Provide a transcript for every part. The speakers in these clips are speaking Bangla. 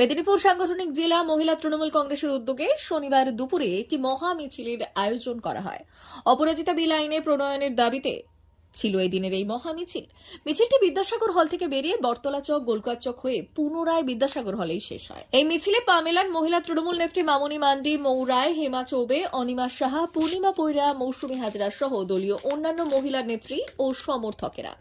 মেদিনীপুর সাংগঠনিক জেলা মহিলা তৃণমূল কংগ্রেসের উদ্যোগে শনিবার দুপুরে একটি মহা মিছিলের আয়োজন করা হয়। অপরাজিতা বিল আইনে প্রণয়নের দাবিতে ছিল এই দিনের এই মহা মিছিল মিছিলটি বিদ্যাসাগর হল থেকে বেরিয়ে বটতলা চক গোলকার চক হয়ে পুনরায় বিদ্যাসাগর হলেই শেষ হয়। এই মিছিলে পা মেলান মহিলা তৃণমূল নেত্রী মামনি মান্ডি, মৌরায়, হেমা চৌবে, অনিমা সাহা, পূর্ণিমা পৈরা, মৌসুমী হাজরা সহ দলীয় অন্যান্য মহিলা নেত্রী ও সমর্থকেরা।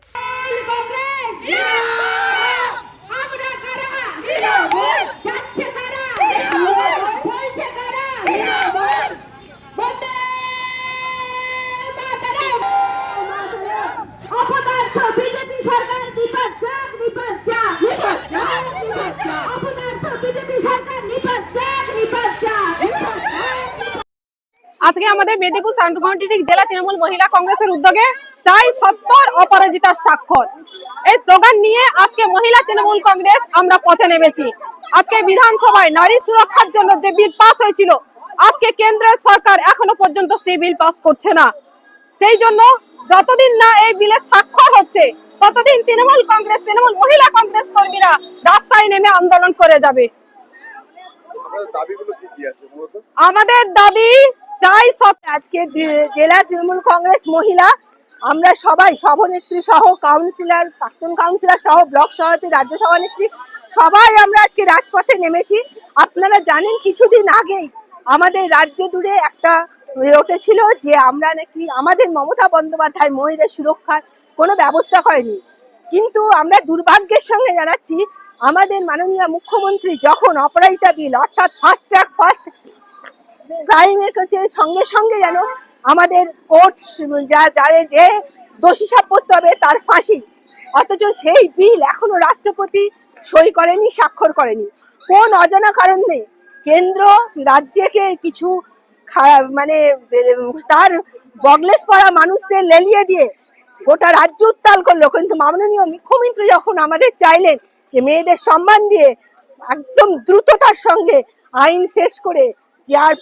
আজকে আমাদের মেদিনীপুর সাংগঠনিক জেলা তৃণমূল মহিলা কংগ্রেসের উদ্যোগে চাই সত্তর অপরাজিতার স্বাক্ষর। এই স্লোগান নিয়ে আজকে মহিলা তৃণমূল কংগ্রেস আমরা পথে নেমেছি। আজকে বিধানসভায় নারী সুরক্ষার জন্য যে বিল পাস হয়েছিল আজকে কেন্দ্রের সরকার এখনও পর্যন্ত সেই বিল পাস করছে না। সেই জন্য যতদিন না এই বিলে স্বাক্ষর হচ্ছে ততদিন তৃণমূল কংগ্রেস তৃণমূল মহিলা কংগ্রেস কর্মীরা রাস্তায় নেমে আন্দোলন করে যাবে। আমাদের দাবি চাই সব আজকে জেলা তৃণমূল কংগ্রেস মহিলা, আমরা সবাই সভানেত্রী সহ, কাউন্সিলর, প্রাক্তন কাউন্সিলর সহ, ব্লক সভাপতি রাজ্য সভানেত্রী সবাই আমরা আজকে রাজপথে নেমেছি। আপনারা জানেন কিছুদিন আগেই আমাদের রাজ্য জুড়ে একটা উঠেছিল যে আমরা নাকি আমাদের মমতা বন্দ্যোপাধ্যায় মহিলাদের সুরক্ষার কোনো ব্যবস্থা করেনি। কিন্তু আমরা দুর্ভাগ্যের সঙ্গে জানাচ্ছি, আমাদের মাননীয় মুখ্যমন্ত্রী যখন অপরাজিতা বিল, অর্থাৎ ফাস্ট ট্র্যাক ফাস্ট ক্রাইমের কাছে সঙ্গে সঙ্গে যেন আমাদের কোর্ট যা যারে যে দোষী সাব্যস্ত হবে তার ফাঁসি। অথচ সেই বিল এখনও রাষ্ট্রপতি সই করেনি, স্বাক্ষর করেনি। কোন অজানা কারণে কেন্দ্র রাজ্যকে কিছু মানে তার বগলেস পড়া মানুষদের লেলিয়ে দিয়ে গোটা রাজ্য উত্তাল করল। কিন্তু মাননীয় মুখ্যমন্ত্রী যখন আমাদের চাইলেন যে মেয়েদের সম্মান দিয়ে একদম দ্রুততার সঙ্গে আইন শেষ করে যার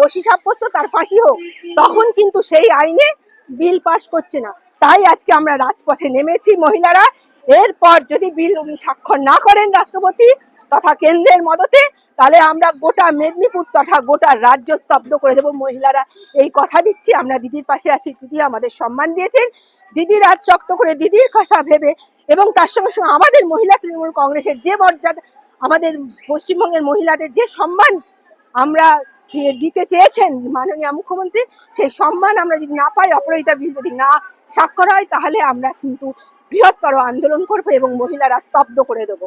দোষী সাব্যস্ত, তার ফাঁসি হোক, তখন কিন্তু সেই আইনে বিল পাস করছে না। তাই আজকে আমরা রাজপথে নেমেছি মহিলারা। এরপর যদি বিল উনি স্বাক্ষর না করেন রাষ্ট্রপতি তথা কেন্দ্রের মদতে, তাহলে আমরা গোটা মেদিনীপুর তথা গোটা রাজ্য স্তব্ধ করে দেবো মহিলারা। এই কথা দিচ্ছি, আমরা দিদির পাশে আছি। দিদি আমাদের সম্মান দিয়েছেন। দিদি রাত শক্ত করে দিদির কথা ভেবে এবং তার সঙ্গে সঙ্গে আমাদের মহিলা তৃণমূল কংগ্রেসের যে মর্যাদা, আমাদের পশ্চিমবঙ্গের মহিলাদের যে সম্মান আমরা দিতে চেয়েছেন মাননীয় মুখ্যমন্ত্রী, সেই সম্মান আমরা যদি না পাই, অপরাজিতা বিল যদি না স্বাক্ষর হয়, তাহলে আমরা কিন্তু বৃহত্তর আন্দোলন করব এবং মহিলারা স্তব্ধ করে দেবো।